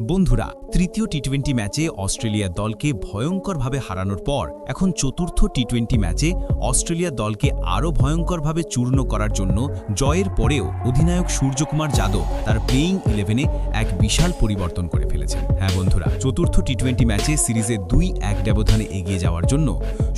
বন্ধুরা, তৃতীয় T twenty ম্যাচে অস্ট্রেলিয়ার দলকে ভয়ঙ্করভাবে হারানোর পর এখন চতুর্থ টি টোয়েন্টি ম্যাচে অস্ট্রেলিয়ার দলকে আরও ভয়ঙ্করভাবে চূর্ণ করার জন্য জয়ের পরেও অধিনায়ক সূর্যকুমার যাদব তার প্লেয়িং ইলেভেনে এক বিশাল পরিবর্তন করে ফেলেছেন। হ্যাঁ বন্ধুরা, চতুর্থ টি টোয়েন্টি ম্যাচে সিরিজে দুই এক ব্যবধানে এগিয়ে যাওয়ার জন্য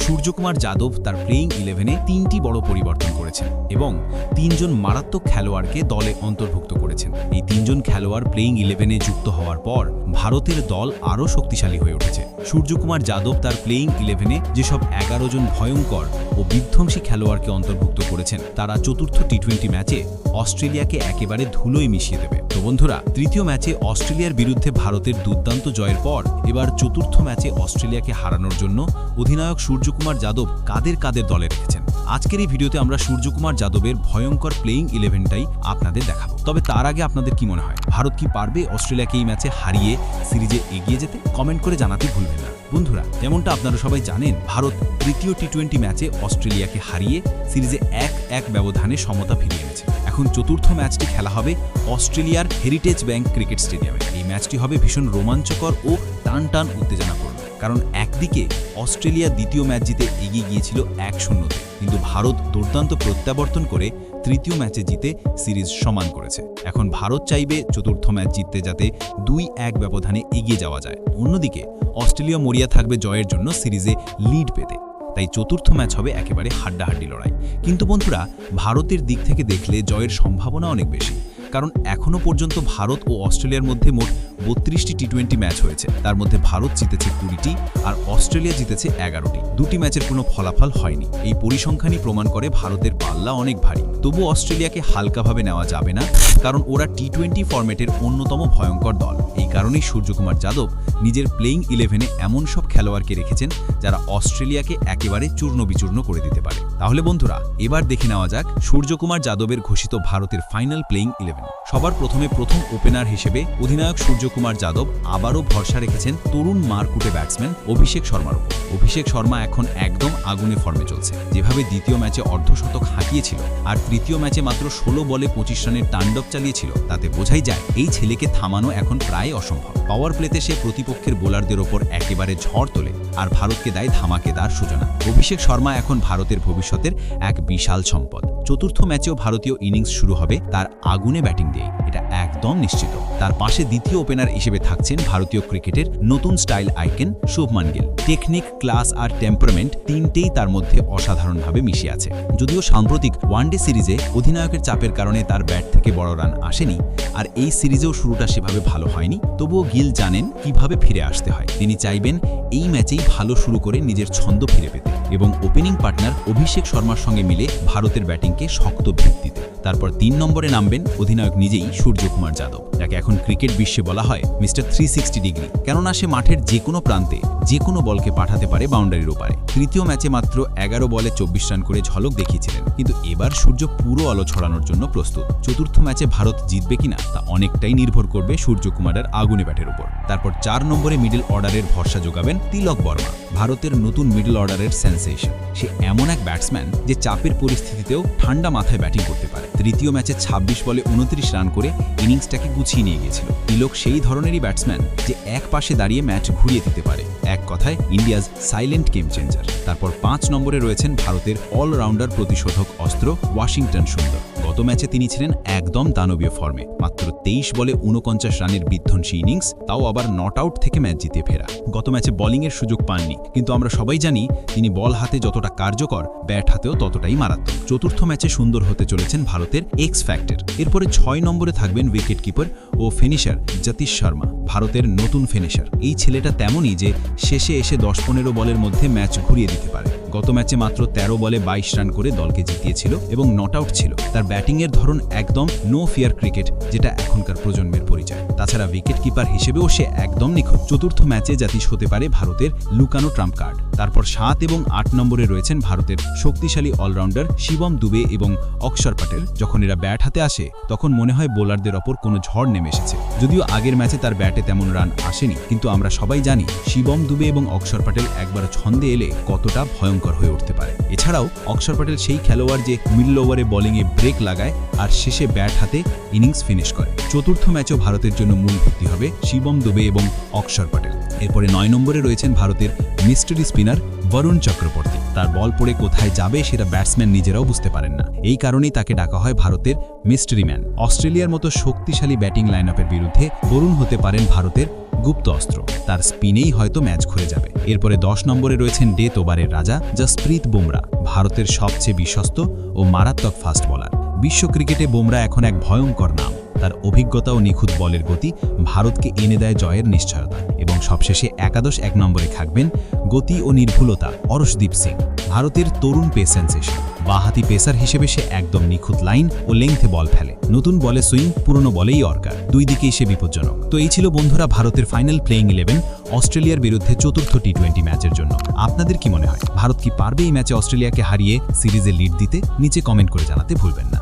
সূর্যকুমার যাদব তার প্লেয়িং ইলেভেনে তিনটি বড় পরিবর্তন করেছেন এবং তিনজন মারাত্মক খেলোয়াড়কে দলে অন্তর্ভুক্ত করেছেন। এই তিনজন খেলোয়াড় প্লেয়িং ইলেভেনে যুক্ত হওয়ার পর ভারতের দল আরও শক্তিশালী হয়ে উঠেছে। সূর্যকুমার যাদব তার প্লেয়িং ইলেভেনে যেসব এগারো জন ভয়ঙ্কর ও বিধ্বংসী খেলোয়াড়কে অন্তর্ভুক্ত করেছেন, তারা চতুর্থ টি টোয়েন্টি ম্যাচে অস্ট্রেলিয়াকে একেবারে ধুলোয় মিশিয়ে দেবে। তো বন্ধুরা, তৃতীয় ম্যাচে অস্ট্রেলিয়ার বিরুদ্ধে ভারতের দুর্দান্ত জয়ের পর, এবার চতুর্থ ম্যাচে অস্ট্রেলিয়াকে হারানোর জন্য অধিনায়ক সূর্যকুমার যাদব কাদের কাদের দলে রেখেছেন? আজকের এই ভিডিওতে আমরা সূর্যকুমার যাদবের ভয়ঙ্কর প্লেয়িং ইলেভেনটাই আপনাদের দেখাবো। তবে তার আগে আপনাদের কি মনে হয়? ভারত কি পারবে অস্ট্রেলিয়াকে এই ম্যাচে হারিয়ে সিরিজে এগিয়ে যেতে? কমেন্ট করে জানাতে ভুলবেন না বন্ধুরা, যেমনটা আপনারা সবাই জানেন, ভারত তৃতীয় টি টোয়েন্টি ম্যাচে অস্ট্রেলিয়াকে হারিয়ে সিরিজে এক এক ব্যবধানে সমতা ফিরিয়ে এনেছে। এখন চতুর্থ ম্যাচটি খেলা হবে অস্ট্রেলিয়ার হেরিটেজ ব্যাংক ক্রিকেট স্টেডিয়ামে এই ম্যাচটি হবে ভীষণ রোমাঞ্চকর ও টান টান উত্তেজনাপূর্ণ। কারণ একদিকে অস্ট্রেলিয়া দ্বিতীয় ম্যাচ জিতে এগিয়ে গিয়েছিল এক শূন্যতে কিন্তু ভারত দুর্দান্ত প্রত্যাবর্তন করে তৃতীয় ম্যাচে জিতে সিরিজ সমান করেছে। এখন ভারত চাইবে চতুর্থ ম্যাচ জিততে যাতে দুই এক ব্যবধানে এগিয়ে যাওয়া যায়। অন্যদিকে, অস্ট্রেলিয়া মরিয়া থাকবে জয়ের জন্য সিরিজে লিড পেতে। তাই চতুর্থ ম্যাচ হবে একেবারে হাড্ডাহাড্ডি লড়াই। কিন্তু বন্ধুরা, ভারতের দিক থেকে দেখলে জয়ের সম্ভাবনা অনেক বেশি। কারণ এখনও পর্যন্ত ভারত ও অস্ট্রেলিয়ার মধ্যে মোট বত্রিশটি টি টোয়েন্টি ম্যাচ হয়েছে। তার মধ্যে ভারত জিতেছে কুড়িটি আর অস্ট্রেলিয়া জিতেছে এগারোটি। দুটি ম্যাচের কোনো ফলাফল হয়নি। এই পরিসংখ্যানই প্রমাণ করে ভারতের পাল্লা অনেক ভারী। তবু অস্ট্রেলিয়াকে হালকাভাবে নেওয়া যাবে না, কারণ ওরা টি টোয়েন্টি ফর্মেটের অন্যতম ভয়ঙ্কর দল। কারণেই সূর্যকুমার যাদব নিজের প্লেয়িং ইলেভেনে এমন সব খেলোয়াড়কে রেখেছেন যারা অস্ট্রেলিয়াকে একেবারে চূর্ণ বিচূর্ণ করে দিতে পারে। তাহলে বন্ধুরা, এবার দেখে নেওয়া যাক সূর্যকুমার যাদবের ঘোষিত ভারতের ফাইনাল প্লেয়িং ইলেভেন সবার প্রথমে প্রথম ওপেনার হিসেবে অধিনায়ক সূর্যকুমার যাদব আবারও ভরসা রেখেছেন তরুণ মারকুটে ব্যাটসম্যান অভিষেক শর্মার উপর। অভিষেক শর্মা এখন একদম আগুনে ফর্মে চলছে। যেভাবে দ্বিতীয় ম্যাচে অর্ধশতক হাঁকিয়েছিল আর তৃতীয় ম্যাচে মাত্র ষোলো বলে পঁচিশ রানের তাণ্ডব চালিয়েছিল, তাতে বোঝাই যায় এই ছেলেকে থামানো এখন প্রায় অসম্ভব। পাওয়ার প্লেতে সে প্রতিপক্ষের বোলারদের ওপর একেবারে ঝড় তোলে আর ভারতকে দেয় ধামাকেদার সূচনা। অভিষেক শর্মা এখন ভারতের ভবিষ্যতের এক বিশাল সম্পদ। চতুর্থ ম্যাচেও ভারতীয় ইনিংস শুরু হবে তার আগুনে ব্যাটিং দিয়ে এটা একদম নিশ্চিত। তার পাশে দ্বিতীয় ওপেনার হিসেবে থাকছেন ভারতীয় ক্রিকেটের নতুন style icon Shubman Gill technique class আর টেম্পারমেন্ট তিনটেই তার মধ্যে অসাধারণভাবে মিশে আছে। যদিও সাম্প্রতিক ওয়ানডে সিরিজে অধিনায়কের চাপের কারণে তার ব্যাট থেকে বড় রান আসেনি, আর এই সিরিজেও শুরুটা সেভাবে ভালো হয়নি। তবুও গিল জানেন কীভাবে ফিরে আসতে হয়। তিনি চাইবেন এই ম্যাচেই ভালো শুরু করে নিজের ছন্দ ফিরে পেতে এবং ওপেনিং পার্টনার অভিষেক শর্মার সঙ্গে মিলে ভারতের ব্যাটিংকে শক্ত ভিত দিতে তারপর তিন নম্বরে নামবেন অধিনায়ক নিজেই সূর্যকুমার যাদব। যাকে এখন ক্রিকেট বিশ্বে বলা হয় মিস্টার থ্রি ডিগ্রি। কেননা সে মাঠের যে কোনো প্রান্তে, যে কোনো বলকে পাঠাতে পারে বাউন্ডারির ওপারে। তৃতীয় ম্যাচে মাত্র এগারো বলে চব্বিশ রান করে ঝলক দেখিয়েছিলেন। কিন্তু এবার সূর্য পুরো আলো ছড়ানোর জন্য প্রস্তুত। চতুর্থ ম্যাচে ভারত জিতবে কিনা তা অনেকটাই নির্ভর করবে সূর্যকুমারের আগুনে ব্যাটের উপর তারপর চার নম্বরে মিডল অর্ডারের ভরসা যোগাবেন তিলক বর্মা। ভারতের নতুন মিডল অর্ডারের সেন্সেশন। সে এমন এক ব্যাটসম্যান যে চাপের পরিস্থিতিতেও ঠান্ডা মাথায় ব্যাটিং করতে পারে। তৃতীয় ম্যাচে ২৬ বলে উনত্রিশ রান করে ইনিংসটাকে গুছিয়ে নিয়ে গিয়েছিল। তিলক সেই ধরনেরই ব্যাটসম্যান যে এক পাশে দাঁড়িয়ে ম্যাচ ঘুরিয়ে দিতে পারে। এক কথায়, ইন্ডিয়াজ সাইলেন্ট গেম চেঞ্জার। তারপর পাঁচ নম্বরে রয়েছেন ভারতের অলরাউন্ডার প্রতিশোধক অস্ত্র ওয়াশিংটন সুন্দর। গত ম্যাচে তিনি ছিলেন একদম দানবীয় ফর্মে। মাত্র তেইশ বলে উনপঞ্চাশ রানের বিধ্বংসী ইনিংস, তাও আবার নট আউট থেকে ম্যাচ জিতে ফেরা। গত ম্যাচে বোলিংয়ের সুযোগ পাননি, কিন্তু আমরা সবাই জানি তিনি বল হাতে যতটা কার্যকর, ব্যাট হাতেও ততটাই মারাত্মক। চতুর্থ ম্যাচে সুন্দর হতে চলেছেন ভারতের এক্স ফ্যাক্টর এরপরে ছয় নম্বরে থাকবেন উইকেট কিপার ও ফিনিশার যতীশ শর্মা ভারতের নতুন ফিনিশার এই ছেলেটা তেমনই যে শেষে এসে দশ পনেরো বলের মধ্যে ম্যাচ ঘুরিয়ে দিতে পারে। গত ম্যাচে মাত্র ১৩ বলে বাইশ রান করে দলকে জিতিয়েছিল এবং নট আউট ছিল। তার ব্যাটিংয়ের ধরন একদম নো ফিয়ার ক্রিকেট যেটা এখনকার প্রজন্মের পরিচয়। তাছাড়া উইকেট কিপার হিসেবেও সে একদম নিখুঁত। চতুর্থ ম্যাচে জাতিস হতে পারে ভারতের লুকানো ট্রাম্প কার্ড তারপর সাত এবং আট নম্বরে রয়েছেন ভারতের শক্তিশালী অলরাউন্ডার শিবম দুবে এবং অক্ষর পাটেল। যখন এরা ব্যাট হাতে আসে, তখন মনে হয় বোলারদের ওপর কোনো ঝড় নেমে এসেছে। যদিও আগের ম্যাচে তার ব্যাটে তেমন রান আসেনি, কিন্তু আমরা সবাই জানি শিবম দুবে এবং অক্ষর পাটেল একবার ছন্দে এলে কতটা ভয়ঙ্কর হয়ে উঠতে পারে। এছাড়াও, অক্ষর পাটেল সেই খেলোয়াড় যে মিডল ওভারে বোলিংয়ে ব্রেক লাগায় আর শেষে ব্যাট হাতে ইনিংস ফিনিশ করে। চতুর্থ ম্যাচও ভারতের জন্য মূল ভিত্তি হবে শিবম দুবে এবং অক্ষর প্যাটেল এরপরে নয় নম্বরে রয়েছেন ভারতের মিস্টারি স্পিনার বরুণ চক্রবর্তী। তার বল পড়ে কোথায় যাবে সেটা ব্যাটসম্যান নিজেরাও বুঝতে পারেন না। এই কারণেই তাকে ডাকা হয় ভারতের মিস্টারি ম্যান অস্ট্রেলিয়ার মতো শক্তিশালী ব্যাটিং লাইন বিরুদ্ধে বরুণ হতে পারেন ভারতের গুপ্ত অস্ত্র। তার স্পিনেই হয়তো ম্যাচ ঘুরে যাবে। এরপরে দশ নম্বরে রয়েছেন ডেথ ওভারের রাজা জসপ্রীত বুমরা, ভারতের সবচেয়ে বিশ্বস্ত ও মারাত্মক ফাস্ট বলার বিশ্ব ক্রিকেটে বুমরা এখন এক ভয়ঙ্কর নাম। তার অভিজ্ঞতা ও নিখুঁত বলের গতি ভারতকে এনে দেয় জয়ের নিশ্চয়তা। সবশেষে একাদশ এক নম্বরে থাকবেন গতি ও নির্ভুলতা অরশদীপ সিং, ভারতের তরুণ পেস সেন্সেশন বাহাতি পেসার হিসেবে সে একদম নিখুঁত লাইন ও লেংথে বল ফেলে। নতুন বলে সুইং, পুরনো বলেই অর্কার। দুই দিকেই সে বিপজ্জনক। তো এই ছিল বন্ধুরা ভারতের ফাইনাল প্লেইং ইলেভেন অস্ট্রেলিয়ার বিরুদ্ধে চতুর্থ টি টোয়েন্টি ম্যাচের জন্য। আপনাদের কি মনে হয়? ভারত কি পারবে এই ম্যাচে অস্ট্রেলিয়াকে হারিয়ে সিরিজে লিড দিতে? নিচে কমেন্ট করে জানাতে ভুলবেন না।